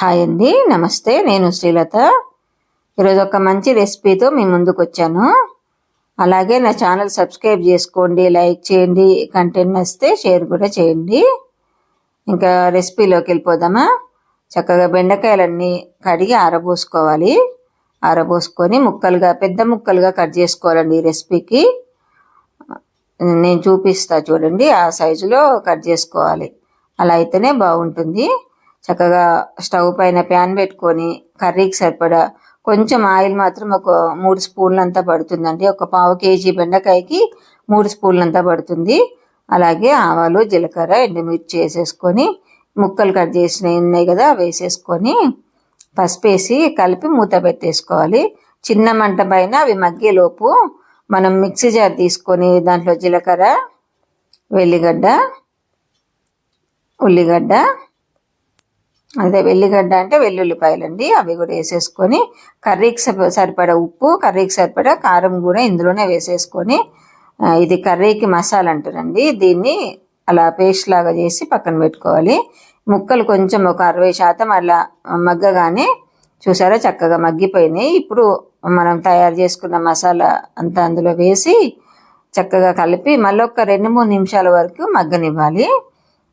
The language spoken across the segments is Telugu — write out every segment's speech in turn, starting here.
హాయ్ అండి నమస్తే నేను శ్రీలత. ఈరోజు ఒక మంచి రెసిపీతో మీ ముందుకు వచ్చాను. అలాగే నా ఛానల్ సబ్స్క్రైబ్ చేసుకోండి లైక్ చేయండి కంటెంట్ నచ్చితే షేర్ కూడా చేయండి. ఇంకా రెసిపీలోకి వెళ్ళిపోదామా? చక్కగా బెండకాయలన్నీ కడిగి ఆరబోసుకోవాలి. ఆరబోసుకొని ముక్కలుగా పెద్ద ముక్కలుగా కట్ చేసుకోవాలండి ఈ రెసిపీకి. నేను చూపిస్తా చూడండి ఆ సైజులో కట్ చేసుకోవాలి. అలా అయితేనే బాగుంటుంది. చక్కగా స్టవ్ పైన ప్యాన్ పెట్టుకొని కర్రీకి సరిపడా కొంచెం ఆయిల్ మాత్రం ఒక మూడు స్పూన్లంతా పడుతుందండి. ఒక పావు కేజీ బెండకాయకి మూడు స్పూన్లంతా పడుతుంది. అలాగే ఆవాలు జీలకర్ర ఎండుమిర్చి వేసేసుకొని ముక్కలు కట్ చేసినవి ఉన్నాయి కదా వేసేసుకొని పసుపు వేసి కలిపి మూత పెట్టేసుకోవాలి. చిన్న మంట పైన అవి మగ్గేలోపు మనం మిక్సీ జార్ తీసుకొని దాంట్లో జీలకర్ర వెల్లిగడ్డ ఉల్లిగడ్డ అదే వెల్లిగడ్డ అంటే వెల్లుల్లిపాయలండి. అవి కూడా వేసేసుకొని కర్రీకి సరిపడా ఉప్పు కర్రీకి సరిపడా కారం కూడా ఇందులోనే వేసేసుకొని ఇది కర్రీకి మసాలా అంటారండి. దీన్ని అలా పేస్ట్ లాగా చేసి పక్కన పెట్టుకోవాలి. ముక్కలు కొంచెం ఒక అరవై శాతం అలా మగ్గగానే చూసారా చక్కగా మగ్గిపోయినాయి. ఇప్పుడు మనం తయారు చేసుకున్న మసాలా అంతా అందులో వేసి చక్కగా కలిపి మళ్ళీ ఒక రెండు మూడు నిమిషాల వరకు మగ్గనివ్వాలి.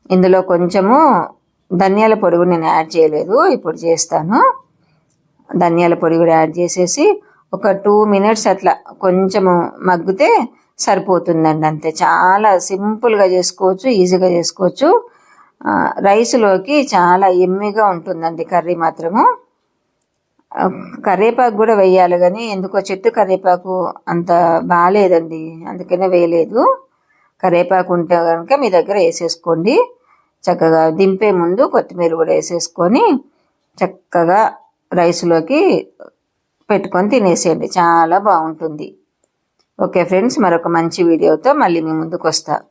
ఇందులో కొంచెము ధనియాల పొడి కూడా నేను యాడ్ చేయలేదు ఇప్పుడు చేస్తాను. ధనియాల పొడి కూడా యాడ్ చేసేసి ఒక టూ మినిట్స్ అట్లా కొంచెము మగ్గితే సరిపోతుందండి అంతే. చాలా సింపుల్గా చేసుకోవచ్చు ఈజీగా చేసుకోవచ్చు. రైస్లోకి చాలా ఎమ్మిగా ఉంటుందండి కర్రీ మాత్రము. కరివేపాకు కూడా వేయాలి కానీ ఎందుకో చెట్టు కరివేపాకు అంత బాగాలేదండి అందుకనే వేయలేదు. కరివేపాకు ఉంటే కనుక మీ దగ్గర వేసేసుకోండి. చక్కగా దింపే ముందు కొత్తిమీర కూడా వేసేసుకొని చక్కగా రైస్లోకి పెట్టుకొని తినేసేయండి. చాలా బాగుంటుంది. ఓకే ఫ్రెండ్స్ మరొక మంచి వీడియోతో మళ్ళీ మీ ముందుకు వస్తాను